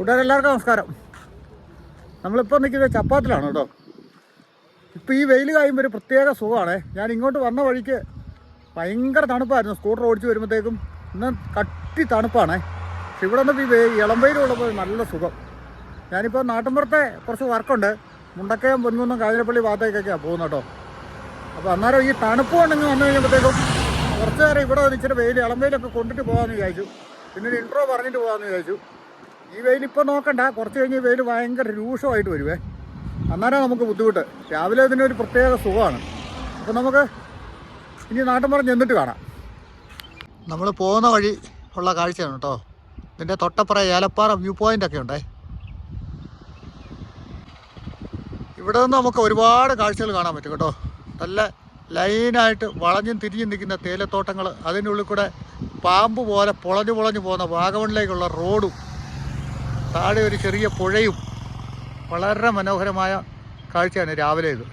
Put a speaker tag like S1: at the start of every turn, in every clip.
S1: കൂട്ടുകാരെല്ലാവർക്കും നമസ്കാരം. നമ്മളിപ്പോൾ നിൽക്കുന്നത് ചപ്പാത്തിലാണ് കേട്ടോ. ഇപ്പോൾ ഈ വെയിൽ കായുമ്പോൾ ഒരു പ്രത്യേക സുഖമാണ്. ഞാൻ ഇങ്ങോട്ട് വന്ന വഴിക്ക് ഭയങ്കര തണുപ്പായിരുന്നു. സ്കൂട്ടർ ഓടിച്ച് വരുമ്പോഴത്തേക്കും ഇന്ന് കട്ടി തണുപ്പാണ്. പക്ഷെ ഇവിടെ നിന്ന് ഈ ഇളം നല്ല സുഖം. ഞാനിപ്പോൾ നാട്ടിൻപുറത്തെ കുറച്ച് വർക്കുണ്ട്. മുണ്ടക്കയം പൊന്നുന്നും കാഞ്ഞിരപ്പള്ളി ഭാഗത്തേക്കൊക്കെയാണ് പോകുന്നത് കേട്ടോ. അപ്പോൾ അന്നേരം ഈ തണുപ്പ് കൊണ്ടെങ്കിൽ വന്നു കഴിഞ്ഞപ്പോഴത്തേക്കും കുറച്ച് നേരം ഇവിടെ ഇച്ചിരി വെയിൽ ഇളം കൊണ്ടിട്ട് പോകാമെന്ന് വിചാരിച്ചു. പിന്നെ ഇൻട്രോ പറഞ്ഞിട്ട് പോകാമെന്ന് വിചാരിച്ചു. ഈ വെയിൽ ഇപ്പോൾ നോക്കണ്ട. കുറച്ച് കഴിഞ്ഞ് വെയിൽ ഭയങ്കര രൂക്ഷമായിട്ട് വരുവേ. അന്നേരം നമുക്ക് ബുദ്ധിമുട്ട്. രാവിലെ ഒരു പ്രത്യേക സുഖമാണ്. അപ്പോൾ നമുക്ക് ഇനി നാട്ടിൻപുറം ചെന്നിട്ട് കാണാം. നമ്മൾ പോകുന്ന വഴി ഉള്ള കാഴ്ചയാണ് കേട്ടോ. ഇതിന്റെ തൊട്ടപ്പുറ ഏലപ്പാറ വ്യൂ പോയിന്റ് ഒക്കെ ഉണ്ടേ. ഇവിടെ നിന്ന് നമുക്ക് ഒരുപാട് കാഴ്ചകൾ കാണാൻ പറ്റും കേട്ടോ. നല്ല ലൈനായിട്ട് വളഞ്ഞും തിരിഞ്ഞും നിൽക്കുന്ന തേയിലത്തോട്ടങ്ങൾ. അതിനുള്ളിൽ കൂടെ പാമ്പ് പോലെ പൊളഞ്ഞു പൊളഞ്ഞു പോകുന്ന വാഗമണിലേക്കുള്ള റോഡും താഴെ ഒരു ചെറിയ പുഴയും വളരെ മനോഹരമായ കാഴ്ചയാണ് രാവിലെ ഇത്.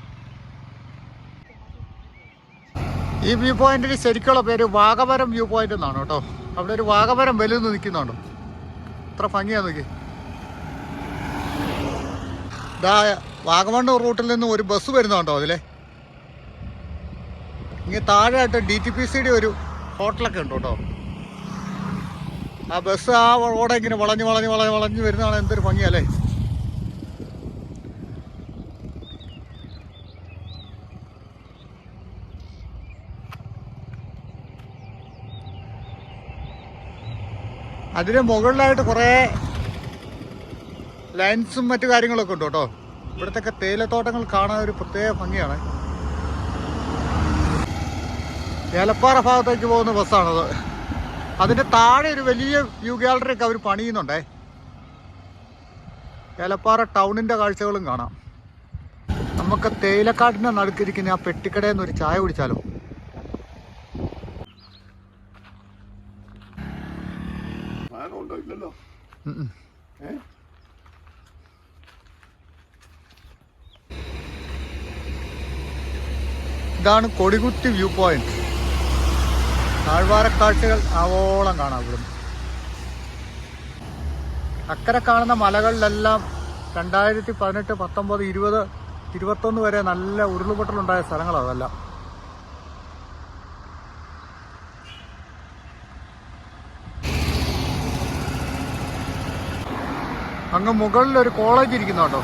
S1: ഈ വ്യൂ പോയിന്റിന് ശരിക്കുള്ള പേര് വാഗമരം വ്യൂ പോയിന്റ് എന്നാണ് കേട്ടോ. അവിടെ ഒരു വാഗമരം വലുന്ന് നിൽക്കുന്നുണ്ട്. അത്ര ഭംഗിയാ നോക്കി വാഗമൺ റൂട്ടിൽ നിന്ന് ഒരു ബസ് വരുന്നുണ്ടോ അതിലെ. ഇങ്ങനെ താഴെയായിട്ട് ഡി ടി പി സിയുടെ ഒരു ഹോട്ടലൊക്കെ ഉണ്ട് കേട്ടോ. ആ ബസ് ആ റോഡ് ഇങ്ങനെ വളഞ്ഞ് വളഞ്ഞ് വളഞ്ഞ് വളഞ്ഞ് വരുന്നതാണ് എന്തൊരു ഭംഗിയല്ലേ? അതിന് മുകളിലായിട്ട് കുറേ ലൈൻസും മറ്റു കാര്യങ്ങളൊക്കെ ഉണ്ട് കേട്ടോ. ഇവിടുത്തെ തേയിലത്തോട്ടങ്ങൾ കാണാൻ ഒരു പ്രത്യേക ഭംഗിയാണ്. ഏലപ്പാറ ഭാഗത്തേക്ക് പോകുന്ന ബസ്സാണത് അതിന്റെ താഴെ ഒരു വലിയ വ്യൂ ഗാലറി ഒക്കെ അവർ പണിയുന്നുണ്ടേ. ഏലപ്പാറ ടൗണിന്റെ കാഴ്ചകളും കാണാം. നമുക്ക് തേയിലക്കാട്ടിന്റെ നടുക്കിരിക്കുന്ന ആ പെട്ടിക്കടയിൽ നിന്ന് ഒരു ചായ കുടിച്ചാലോ? ഇതാണ് കൊടികുത്തി വ്യൂ പോയിന്റ്. താഴ്വാര കാഴ്ചകൾ ആവോളം കാണാം ഇവിടുന്ന്. അക്കരെ കാണുന്ന മലകളിലെല്ലാം രണ്ടായിരത്തി പതിനെട്ട് പത്തൊമ്പത് ഇരുപത് ഇരുപത്തൊന്ന് വരെ നല്ല ഉരുളുപൊട്ടലുണ്ടായ സ്ഥലങ്ങളാണ് അതെല്ലാം. അങ്ങ് മുകളിൽ ഒരു കോളേജ് ഇരിക്കുന്നുണ്ടോ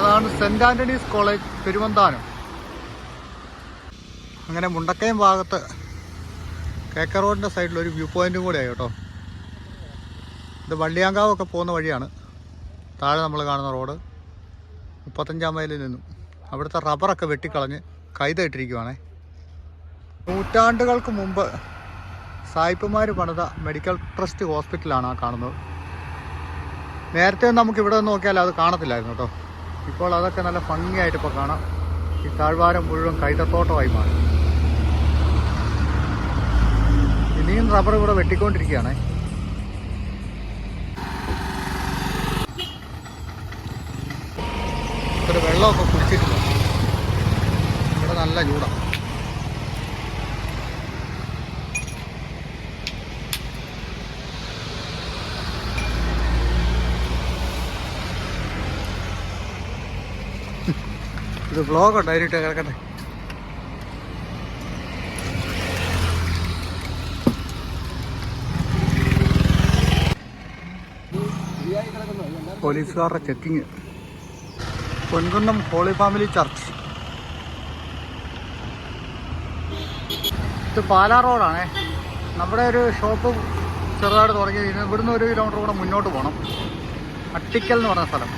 S1: അതാണ് സെന്റ് ആന്റണീസ് കോളേജ് പെരുവന്താനം. അങ്ങനെ മുണ്ടക്കയം ഭാഗത്ത് കേക്ക റോഡിന്റെ സൈഡിൽ ഒരു വ്യൂ പോയിന്റും കൂടെ ആയി കേട്ടോ. ഇത് വള്ളിയാങ്കാവൊക്കെ പോകുന്ന വഴിയാണ്. താഴെ നമ്മൾ കാണുന്ന റോഡ്. മുപ്പത്തഞ്ചാം മൈലിൽ നിന്നും. അവിടുത്തെ റബ്ബറൊക്കെ വെട്ടിക്കളഞ്ഞ് കൈതയിട്ടിരിക്കുവാണേ. നൂറ്റാണ്ടുകൾക്ക് മുമ്പ് സായിപ്പുമാർ പണിത മെഡിക്കൽ ട്രസ്റ്റ് ഹോസ്പിറ്റലാണ് ആ കാണുന്നത്. നേരത്തെ നമുക്കിവിടെ നോക്കിയാൽ അത് കാണത്തില്ലായിരുന്നു കേട്ടോ. ഇപ്പോൾ അതൊക്കെ നല്ല ഭംഗിയായിട്ട് ഇപ്പോൾ കാണാം. ഈ താഴ്വാരം മുഴുവൻ കൈതത്തോട്ടമായി മാറി. ഇനിയും റബ്ബർ ഇവിടെ വെട്ടിക്കൊണ്ടിരിക്കുകയാണ്. ഒരു വെള്ളമൊക്കെ കുടിച്ചിട്ടില്ല ഇവിടെ നല്ല ചൂടാണ് ഇത് ബ്ലോഗ് ഉണ്ടായിട്ട് കിടക്കട്ടെ. പോലീസുകാരുടെ checking Ponkunnam holy family church. ഇത് പാലാ റോഡാണേ. നമ്മുടെ ഒരു ഷോപ്പ് ചെറുതായിട്ട് തുടങ്ങി ഇവിടുന്ന് ഒരു കിലോമീറ്റർ കൂടെ മുന്നോട്ട് പോകണം അട്ടിക്കൽ എന്ന് പറഞ്ഞ സ്ഥലം.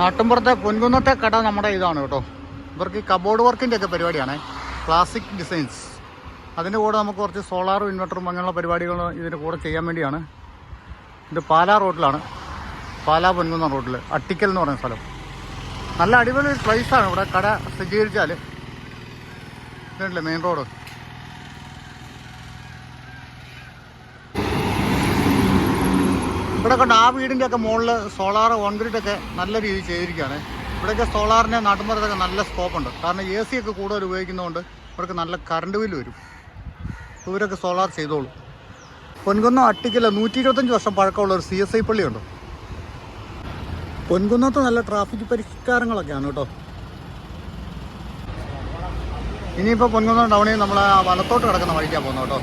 S1: നാട്ടിൻപുറത്തെ പൊൻകുന്നത്തെ കട നമ്മുടെ ഇതാണ് കേട്ടോ. ഇവർക്ക് ഈ കബോർഡ് വർക്കിന്റെ ഒക്കെ പരിപാടിയാണ്. ക്ലാസിക് ഡിസൈൻസ് അതിന്റെ കൂടെ നമുക്ക് കുറച്ച് സോളാറും ഇൻവെർട്ടറും അങ്ങനെയുള്ള പരിപാടികളും ഇതിന്റെ കൂടെ ചെയ്യാൻ വേണ്ടിയാണ്. ഇത് പാലാ റോഡിലാണ്. പാലാ പൊൻകുന്ന റോഡിൽ അട്ടിക്കൽ എന്ന് പറയുന്ന സ്ഥലം. നല്ല അടിപൊളി പ്ലേസാണ് ഇവിടെ. കട സജ്ജീകരിച്ചാൽ ഇതല്ലേ മെയിൻ റോഡ് ഇവിടെ കണ്ട ആ വീടിന്റെ ഒക്കെ മുകളിൽ സോളാർ കോൺക്രീറ്റ് ഒക്കെ നല്ല രീതിയിൽ ചെയ്തിരിക്കുകയാണ്. ഇവിടെയൊക്കെ സോളാറിന്റെ നാട്ടുമ്പുറത്തൊക്കെ നല്ല സ്കോപ്പ് ഉണ്ട്. കാരണം എ സി ഒക്കെ കൂടുതൽ ഉപയോഗിക്കുന്നതുകൊണ്ട് ഇവർക്ക് നല്ല കറണ്ട് ബില്ല് വരും. ഇവരൊക്കെ സോളാർ ചെയ്തോളും. പൊൻകുന്നം അട്ടിക്കല്ല നൂറ്റി ഇരുപത്തഞ്ച് വർഷം പഴക്കമുള്ള ഒരു സി എസ് ഐ പള്ളിയുണ്ട്. പൊൻകുന്നത്ത് നല്ല ട്രാഫിക് പരിഷ്കാരങ്ങളൊക്കെയാണ് കേട്ടോ. ഇനിയിപ്പോൾ പൊൻകുന്നം ടൗണിൽ നമ്മൾ ആ വലത്തോട്ട് കിടക്കുന്ന വഴിക്കാണ് പോകുന്നത് കേട്ടോ.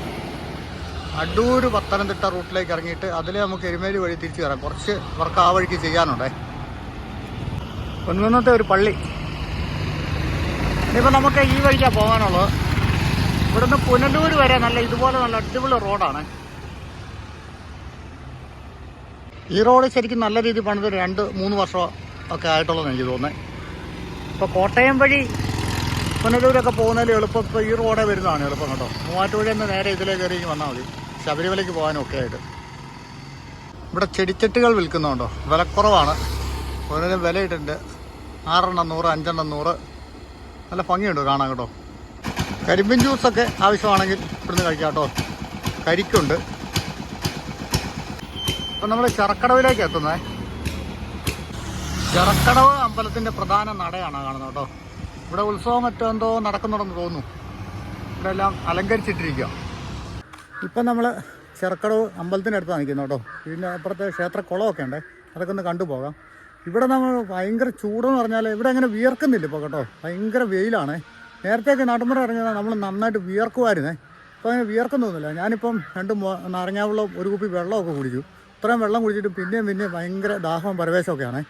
S1: അടൂർ പത്തനംതിട്ട റൂട്ടിലേക്ക് ഇറങ്ങിയിട്ട് അതിൽ നമുക്ക് എരുമേലി വഴി തിരിച്ചു കയറാം കുറച്ച് വർക്ക് ആ വഴിക്ക് ചെയ്യാനുണ്ടേ. പൊൻകുന്നത്തെ ഒരു പള്ളി. ഇനിയിപ്പോൾ നമുക്ക് ഈ വഴിക്കാണ് പോകാനുള്ളത്. ഇവിടുന്ന് പുനലൂർ വരെ നല്ല ഇതുപോലെ നല്ല അടിപൊളി റോഡാണ് ഈ റോഡ് ശരിക്കും നല്ല രീതിയിൽ പണിത് രണ്ട് മൂന്ന് വർഷം ഒക്കെ ആയിട്ടുള്ളതെന്ന് എനിക്ക് തോന്നുന്നത് ഇപ്പോൾ കോട്ടയം വഴി പുനലൂരൊക്കെ പോകുന്നതിൽ എളുപ്പം ഇപ്പോൾ ഈ റോഡേ വരുന്നതാണ് എളുപ്പം കേട്ടോ. മൂവാറ്റുപുഴയിൽ നിന്ന് നേരെ ഇതിലേക്ക് കയറി വന്നാൽ മതി. ശബരിമലയ്ക്ക് പോകാനൊക്കെ ആയിട്ട്. ഇവിടെ ചെടിച്ചട്ടികൾ വിൽക്കുന്നുണ്ടോ? വിലക്കുറവാണ് ഓരോന്നിനും വില ഇട്ടുണ്ട് ആറെണ്ണം നൂറ് അഞ്ചെണ്ണം നൂറ്. നല്ല ഭംഗിയുണ്ട് കാണാൻ കേട്ടോ. കരിമ്പിൻ ജ്യൂസൊക്കെ ആവശ്യമാണെങ്കിൽ ഇവിടുന്ന് കഴിക്കാം കേട്ടോ. കരിക്കുണ്ട്. അപ്പം നമ്മൾ ചെറക്കടവിലേക്ക് എത്തുന്നത് ചെറക്കടവ് അമ്പലത്തിന്റെ പ്രധാന നടയാണ് കാണുന്നത് കേട്ടോ. ഇവിടെ ഉത്സവം മറ്റോ എന്തോ നടക്കുന്നുണ്ടെന്ന് തോന്നുന്നു. ഇവിടെ എല്ലാം അലങ്കരിച്ചിട്ടിരിക്കുക. ഇപ്പം നമ്മൾ ചെറക്കടവ് അമ്പലത്തിന്റെ അടുത്താണ് നിൽക്കുന്നത് കേട്ടോ. ഇതിന്റെ അപ്പുറത്തെ ക്ഷേത്ര കുളമൊക്കെ ഉണ്ട്. അതൊക്കെ ഒന്ന് കണ്ടുപോകാം ഇവിടെ നമ്മൾ ഭയങ്കര ചൂടെന്ന് പറഞ്ഞാൽ ഇവിടെ അങ്ങനെ വിയർക്കുന്നില്ല ഇപ്പോൾ കേട്ടോ. ഭയങ്കര വെയിലാണ്. നേരത്തെയൊക്കെ നാട്ടുമ്പുറം ഇറങ്ങിയാൽ നമ്മൾ നന്നായിട്ട് വിയർക്കുമായിരുന്നേ. അപ്പോൾ അങ്ങനെ വിയർക്കുന്നൊന്നുമില്ല ഞാനിപ്പം രണ്ട് നാരങ്ങാവെള്ളം ഒരു കുപ്പി വെള്ളമൊക്കെ കുടിച്ചു. ഇത്രയും വെള്ളം കുടിച്ചിട്ട് പിന്നെയും പിന്നെയും ഭയങ്കര ദാഹവും പരവേശമൊക്കെയാണേ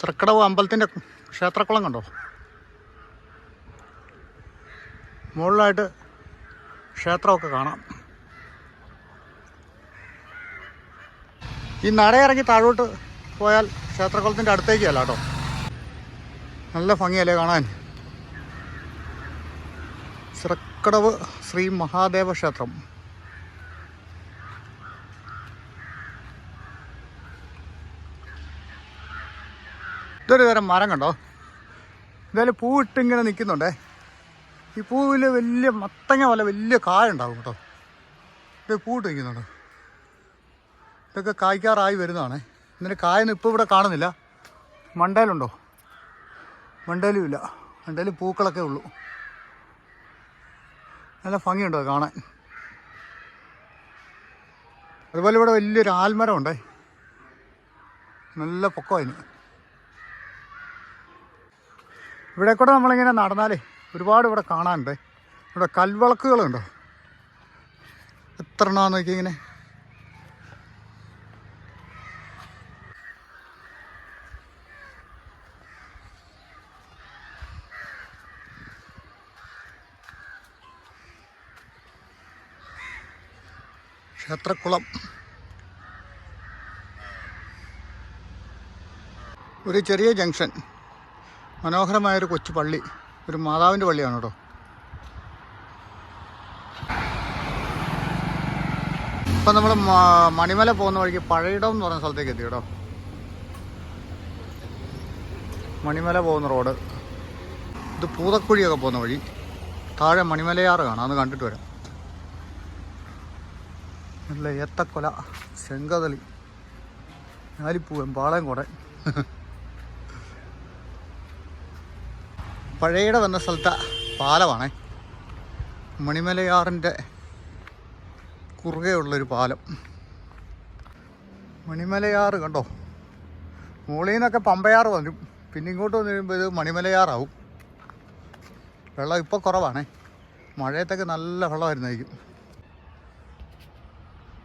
S1: ചെറുക്കടവ് അമ്പലത്തിന്റെ ക്ഷേത്രക്കുളം കണ്ടോ? മുകളിലായിട്ട് ക്ഷേത്രമൊക്കെ കാണാം. ഈ നടയിറങ്ങി താഴോട്ട് പോയാൽ ക്ഷേത്രക്കുളത്തിന്റെ അടുത്തേക്ക് അല്ല കേട്ടോ. നല്ല ഭംഗിയല്ലേ കാണാൻ? ചിറക്കടവ് ശ്രീ മഹാദേവ ക്ഷേത്രം. ഇതൊരു തരം മരം കണ്ടോ? എന്തായാലും പൂവിട്ട് ഇങ്ങനെ നിൽക്കുന്നുണ്ടേ. ഈ പൂവിൽ വലിയ മത്തങ്ങ പോലെ വലിയ കായ ഉണ്ടാവും കേട്ടോ. ഇത് പൂവിട്ട് നിൽക്കുന്നുണ്ട് ഇതൊക്കെ കായ്ക്കാറായി വരുന്നതാണ്. ഇന്നലെ കായൊന്നും ഇപ്പോൾ ഇവിടെ കാണുന്നില്ല. മണ്ടയിലുണ്ടോ മണ്ടയിലും ഇല്ല. മണ്ടയിൽ പൂക്കളൊക്കെ ഉള്ളൂ. നല്ല ഭംഗിയുണ്ടോ കാണാൻ? അതുപോലെ ഇവിടെ വലിയൊരു ആൽമരമുണ്ടേ. നല്ല പൊക്കം അതിന് ഇവിടെ കൂടെ നമ്മളിങ്ങനെ നടന്നാലേ ഒരുപാട് ഇവിടെ കാണാനുണ്ട്. ഇവിടെ കൽവിളക്കുകളുണ്ടോ. എത്ര എണ്ണമാന്ന് നോക്കി ഇങ്ങനെ. ക്ഷേത്രക്കുളം. ഒരു ചെറിയ ജംഗ്ഷൻ. മനോഹരമായൊരു കൊച്ചു പള്ളി. ഒരു മാതാവിന്റെ പള്ളിയാണ് കേട്ടോ. ഇപ്പം നമ്മൾ മണിമല പോകുന്ന വഴിക്ക് പഴയിടം എന്ന് പറഞ്ഞ സ്ഥലത്തേക്ക് എത്തി കേട്ടോ. മണിമല പോകുന്ന റോഡ്. ഇത് പൂതക്കുഴിയൊക്കെ പോകുന്ന വഴി. താഴെ മണിമലയാറ് കാണാം. അന്ന് കണ്ടിട്ട് വരാം. നല്ല ഏത്തക്കൊല ചെങ്കതളി ഞാലിപ്പൂവൻ പാളയം പാളയംകോടൻ പഴയുടെ വന്ന സ്ഥലത്തെ പാലമാണേ. മണിമലയാറിന്റെ കുറുകെയുള്ളൊരു പാലം. മണിമലയാറ് കണ്ടോ? മുകളിൽ നിന്നൊക്കെ പമ്പയാറ് വരും. പിന്നെ ഇങ്ങോട്ട് വന്നു കഴിയുമ്പോൾ ഇത് മണിമലയാറാവും. വെള്ളം ഇപ്പോൾ കുറവാണേ. മഴയത്തൊക്കെ നല്ല വെള്ളമായിരുന്നായിരിക്കും.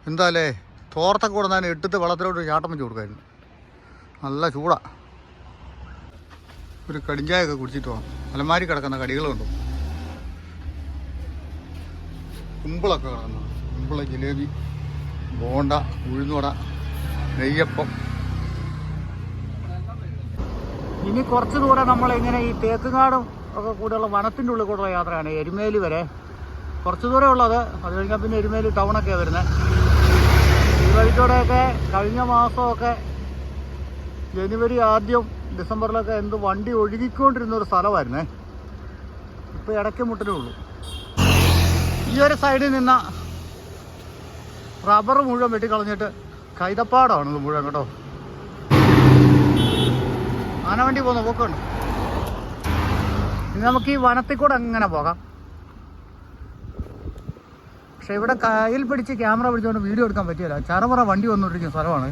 S1: എന്താല്ലേ തോർത്തൊക്കെ കൊടുത്താൽ എട്ടത്ത് വെള്ളത്തിലോട്ട് ചാട്ടം വെച്ച് കൊടുക്കായിരുന്നു. നല്ല ചൂടാ. ഒരു കടിഞ്ചായൊക്കെ കുടിച്ചിട്ട് പോകാം അലമാരി കിടക്കുന്ന കടികളുണ്ടോ. കുമ്പിളൊക്കെ കിടക്കുന്നു. കുമ്പിള ജിലേബി ബോണ്ട ഉഴുന്നുവട നെയ്യപ്പം. ഇനി കുറച്ച് ദൂരം നമ്മൾ ഇങ്ങനെ ഈ തേക്കുകാടും ഒക്കെ കൂടെയുള്ള വനത്തിന്റെ ഉള്ളിൽ കൂടെയുള്ള യാത്രയാണ്. എരുമേലി വരെ. കുറച്ച് ദൂരെ ഉള്ളത് അത്. കഴിഞ്ഞാൽ പിന്നെ എരുമേലി ടൗണൊക്കെ വരുന്നത് ഈ വഴിക്കൂടെയൊക്കെ കഴിഞ്ഞ മാസമൊക്കെ ജനുവരി ആദ്യം ഡിസംബറിലൊക്കെ എന്ത് വണ്ടി ഒഴുകിക്കൊണ്ടിരുന്ന ഒരു സ്ഥലമായിരുന്നേ. ഇപ്പോൾ ഇടയ്ക്ക് മുട്ടലേ ഉള്ളൂ. ഈ ഒരു സൈഡിൽ നിന്ന റബ്ബർ മുഴുവൻ വെട്ടിക്കളഞ്ഞിട്ട് കൈതപ്പാടാണ് ഇത് മുഴുവൻ കേട്ടോ. ആന വണ്ടി പോകുന്ന പോക്കുണ്ട് ഇനി നമുക്ക് ഈ വനത്തിൽ കൂടെ അങ്ങനെ പോകാം. പക്ഷെ ഇവിടെ കയ്യിൽ പിടിച്ച് ക്യാമറ പിടിച്ചുകൊണ്ട് വീഡിയോ എടുക്കാൻ പറ്റിയല്ല ചറപറ വണ്ടി വന്നുകൊണ്ടിരിക്കുന്ന സ്ഥലമാണ്.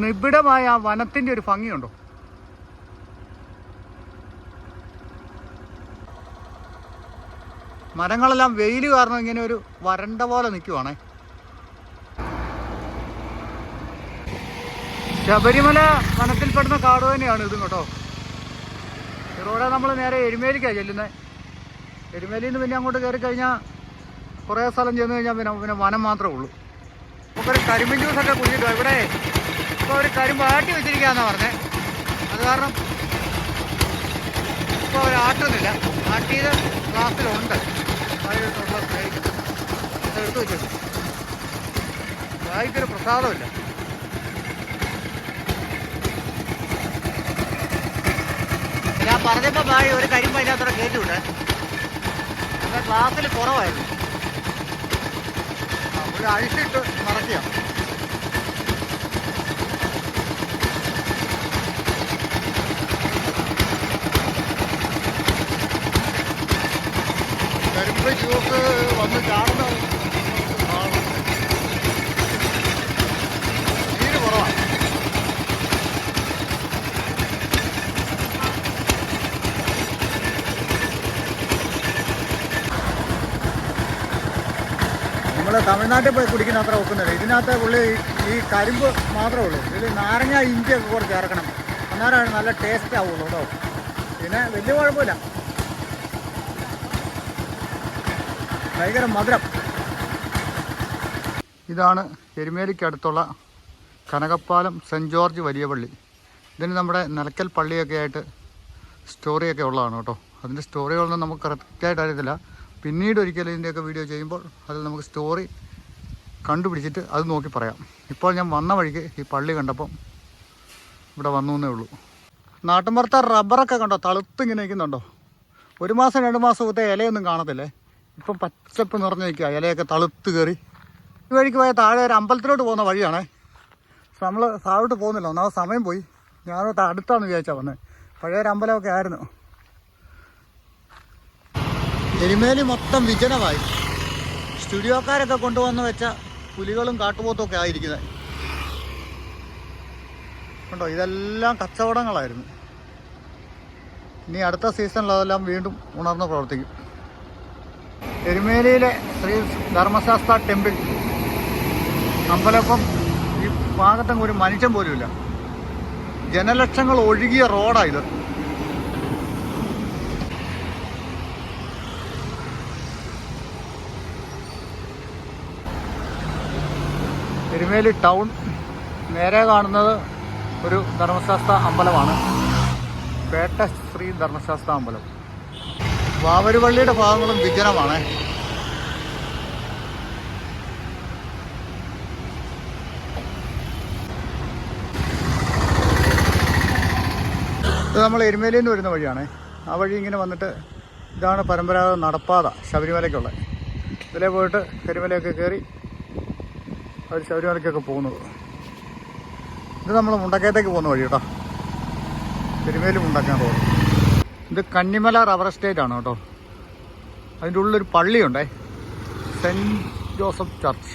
S1: നിബിഡമായ ആ വനത്തിന്റെ ഒരു ഭംഗിയുണ്ടോ? മരങ്ങളെല്ലാം വെയിൽ കാരണം ഇങ്ങനെ ഒരു വരണ്ട പോലെ നിൽക്കുവാണേ ശബരിമല വനത്തിൽപ്പെടുന്ന കാട് തന്നെയാണ് ഇതും കേട്ടോ. ഇതോടെ നമ്മൾ നേരെ എരുമേലിക്കാണ് ചെല്ലുന്നത് എരുമേലിയിൽ നിന്ന് പിന്നെ അങ്ങോട്ട് കയറി കഴിഞ്ഞാൽ കുറേ സ്ഥലം ചെന്ന് കഴിഞ്ഞാൽ പിന്നെ പിന്നെ വനം മാത്രമേ ഉള്ളൂ. നമുക്കൊരു കരിമ്പിൻ ജ്യൂസൊക്കെ കുടിച്ചിട്ടോ ഇവിടെ? ഇപ്പോൾ ഒരു കരിമ്പ് ആട്ടി വെച്ചിരിക്കുകയെന്നാണ് പറഞ്ഞത് അത് കാരണം ഇപ്പോൾ അവർ ആട്ടുന്നില്ല. ആട്ടിയത് ക്ലാസ്സിലുണ്ട് എടുത്തു വെച്ചിട്ടു വായിക്കൊരു പ്രസാദമില്ല. ഞാൻ പറഞ്ഞപ്പോൾ ബായി ഒരു കരിമ്പ് അതിനകത്തോടെ കയറ്റി വിട്ടെ എന്നാൽ ക്ലാസ്സിൽ കുറവായിരുന്നു ഒരു അഴിച്ചിട്ട് മറക്കുക വന്ന് തമിഴ്നാട്ടിൽ പോയി കുടിക്കുന്ന അത്ര ഒക്കുന്നില്ല. ഇതിനകത്ത് പുള്ളി ഈ കരിമ്പ് മാത്രമേ ഉള്ളൂ. ഇതിൽ നാരങ്ങ ഇഞ്ചിയൊക്കെ കുറച്ച് ചേർക്കണം. അന്നേരമാണ് നല്ല ടേസ്റ്റ് ആവുള്ളൂ കേട്ടോ. പിന്നെ വലിയ കുഴപ്പമില്ല. ഭയങ്കര മധുരം. ഇതാണ് എരുമേലിക്കടുത്തുള്ള കനകപ്പാലം സെന്റ് ജോർജ് വലിയ പള്ളി. ഇതിന് നമ്മുടെ നിലക്കൽ പള്ളിയൊക്കെ ആയിട്ട് സ്റ്റോറിയൊക്കെ ഉള്ളതാണ് കേട്ടോ. അതിന്റെ സ്റ്റോറികളൊന്നും നമുക്ക് കറക്റ്റായിട്ട് അറിയത്തില്ല. പിന്നീട് ഒരിക്കലും ഇതിന്റെയൊക്കെ വീഡിയോ ചെയ്യുമ്പോൾ അതിൽ നമുക്ക് സ്റ്റോറി കണ്ടുപിടിച്ചിട്ട് അത് നോക്കി പറയാം. ഇപ്പോൾ ഞാൻ വന്ന വഴിക്ക് ഈ പള്ളി കണ്ടപ്പം ഇവിടെ വന്നു എന്നേ ഉള്ളൂ. നാട്ടിൻപുറത്തെ റബ്ബറൊക്കെ കണ്ടോ? തളുത്തിങ്ങനെ നിൽക്കുന്നുണ്ടോ? ഒരു മാസം രണ്ട് മാസം മാസത്തെ ഇലയൊന്നും കാണത്തില്ലേ? ഇപ്പം പച്ചപ്പ് നിറഞ്ഞു നിൽക്കുക. ഇലയൊക്കെ തളുത്ത് കയറി. ഈ വഴിക്ക് പോയ താഴെ ഒരു അമ്പലത്തിലോട്ട് പോകുന്ന വഴിയാണേ. നമ്മൾ താഴോട്ട് പോകുന്നില്ല. ഒന്നാമത് സമയം പോയി. ഞാൻ അടുത്താന്ന് വിചാരിച്ചാൽ വന്നത് പഴയൊരു അമ്പലമൊക്കെ ആയിരുന്നു. എരുമേലി മൊത്തം വിജനമായി. സ്റ്റുഡിയോക്കാരൊക്കെ കൊണ്ടുവന്ന് വെച്ച പുലികളും കാട്ടുപോത്തൊക്കെ ആയിരിക്കുന്നത്. ഉണ്ടോ ഇതെല്ലാം കച്ചവടങ്ങളായിരുന്നു. ഇനി അടുത്ത സീസണിൽ അതെല്ലാം വീണ്ടും ഉണർന്ന് പ്രവർത്തിക്കും. എരുമേലിയിലെ ശ്രീ ധർമ്മശാസ്ത്ര ടെമ്പിൾ. അമ്പലപ്പം ഈ ഭാഗത്തും ഒരു മനുഷ്യൻ പോലുമില്ല. ജനലക്ഷങ്ങൾ ഒഴുകിയ റോഡാണ് ഇത്. എരുമേലി ടൗൺ നേരെ കാണുന്നത് ഒരു ധർമ്മശാസ്ത്ര അമ്പലമാണ്. പേട്ട ശ്രീ ധർമ്മശാസ്ത്ര അമ്പലം. വാവരുപള്ളിയുടെ ഭാഗങ്ങളും വിജനമാണ് ഇത് നമ്മൾ എരുമേലിയിൽ നിന്ന് വരുന്ന വഴിയാണ്. ആ വഴി ഇങ്ങനെ വന്നിട്ട് ഇതാണ് പരമ്പരാഗത നടപ്പാത ശബരിമലയ്ക്കുള്ളത് ഇതിലെ പോയിട്ട് കരിമലയൊക്കെ കയറി അവർ ശബരിമലയ്ക്കൊക്കെ പോകുന്നത്. ഇത് നമ്മൾ മുണ്ടക്കയത്തേക്ക് പോകുന്ന വഴി കേട്ടോ തിരുമേലി മുണ്ടക്കാൻ റോഡ് ഇത് കന്നിമല റബർ എസ്റ്റേറ്റ് ആണ് കേട്ടോ. അതിന്റെ ഉള്ളിലൊരു പള്ളിയുണ്ടേ. Saint Joseph church.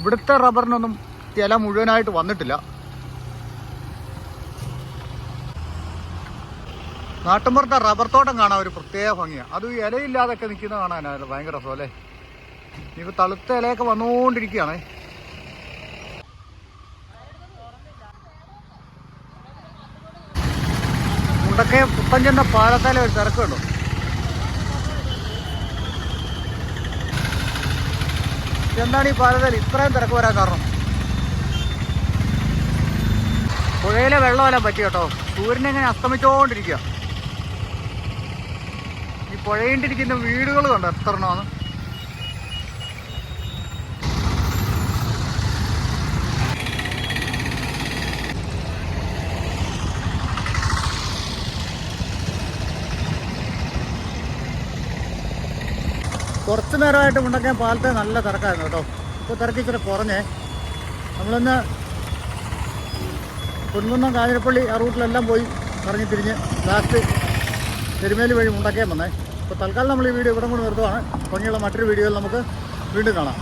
S1: ഇവിടുത്തെ റബ്ബറിനൊന്നും ഇല മുഴുവനായിട്ട് വന്നിട്ടില്ല. നാട്ടുമ്പുറത്തെ റബ്ബർ തോട്ടം കാണാൻ ഒരു പ്രത്യേക ഭംഗിയാണ് അത് ഇലയില്ലാതൊക്കെ നിൽക്കുന്ന കാണാനാണ് ഭയങ്കര രസമല്ലേ? ഇനിയിപ്പോൾ തളുത്ത ഇലയൊക്കെ വന്നുകൊണ്ടിരിക്കുകയാണേ. മുണ്ടക്കെ പുത്തഞ്ചെന്ന പാലത്താലെ ഒരു തിരക്കുണ്ടോ എന്താണ് ഈ പാലത്തിൽ ഇത്രയും തിരക്ക് വരാൻ കാരണം. പുഴയിലെ വെള്ളമെല്ലാം പറ്റി കേട്ടോ. സൂര്യൻ എങ്ങനെ അസ്തമിച്ചുകൊണ്ടിരിക്കുക ഈ പുഴയിട്ടിരിക്കുന്ന വീടുകൾ കണ്ടോ എത്ര എണ്ണമാണ് കുറച്ച് നേരമായിട്ട് മുണ്ടക്കയം പാലത്തെ നല്ല തിരക്കായിരുന്നു കേട്ടോ. ഇപ്പോൾ തിരക്ക് ഇച്ചിരി കുറഞ്ഞേ. നമ്മളിന്ന് കുന്നുന്നം കാഞ്ഞിരപ്പള്ളി ആ റൂട്ടിലെല്ലാം പോയി കറങ്ങി തിരിഞ്ഞ് ലാസ്റ്റ് തിരുമേലി വഴി മുണ്ടക്കയം വന്നേ. അപ്പോൾ തൽക്കാലം നമ്മൾ ഈ വീഡിയോ ഇവിടെ കൂടി നിർത്തുവാണ്. ഭംഗിയുള്ള മറ്റൊരു വീഡിയോയിൽ നമുക്ക് വീണ്ടും കാണാം.